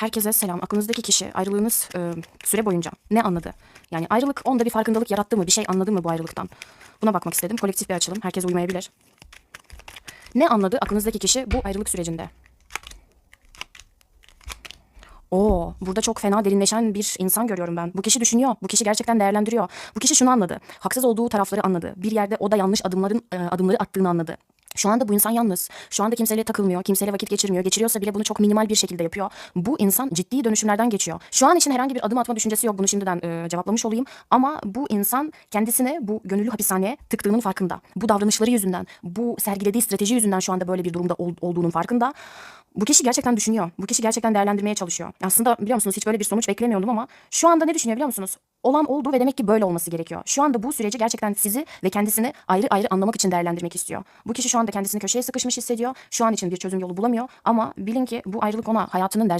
Herkese selam. Aklınızdaki kişi ayrılığınız e, süre boyunca ne anladı? Yani ayrılık onda bir farkındalık yarattı mı? Bir şey anladı mı bu ayrılıktan? Buna bakmak istedim. Kolektif bir açılım. Herkes uymayabilir. Ne anladı aklınızdaki kişi bu ayrılık sürecinde? Oo, burada çok fena derinleşen bir insan görüyorum ben. Bu kişi düşünüyor. Bu kişi gerçekten değerlendiriyor. Bu kişi şunu anladı. Haksız olduğu tarafları anladı. Bir yerde o da yanlış adımların e, adımları attığını anladı. Şu anda bu insan yalnız. Şu anda kimseyle takılmıyor, kimseyle vakit geçirmiyor. Geçiriyorsa bile bunu çok minimal bir şekilde yapıyor. Bu insan ciddi dönüşümlerden geçiyor. Şu an için herhangi bir adım atma düşüncesi yok. Bunu şimdiden e, cevaplamış olayım. Ama bu insan kendisine bu gönüllü hapishaneye tıktığının farkında. Bu davranışları yüzünden, bu sergilediği strateji yüzünden şu anda böyle bir durumda ol- olduğunun farkında. Bu kişi gerçekten düşünüyor. Bu kişi gerçekten değerlendirmeye çalışıyor. Aslında biliyor musunuz hiç böyle bir sonuç beklemiyordum ama şu anda ne düşünüyor biliyor musunuz? Olan oldu ve demek ki böyle olması gerekiyor. Şu anda bu süreci gerçekten sizi ve kendisini ayrı ayrı anlamak için değerlendirmek istiyor. Bu kişi şu anda kendisini köşeye sıkışmış hissediyor. Şu an için bir çözüm yolu bulamıyor ama bilin ki bu ayrılık ona hayatının dersi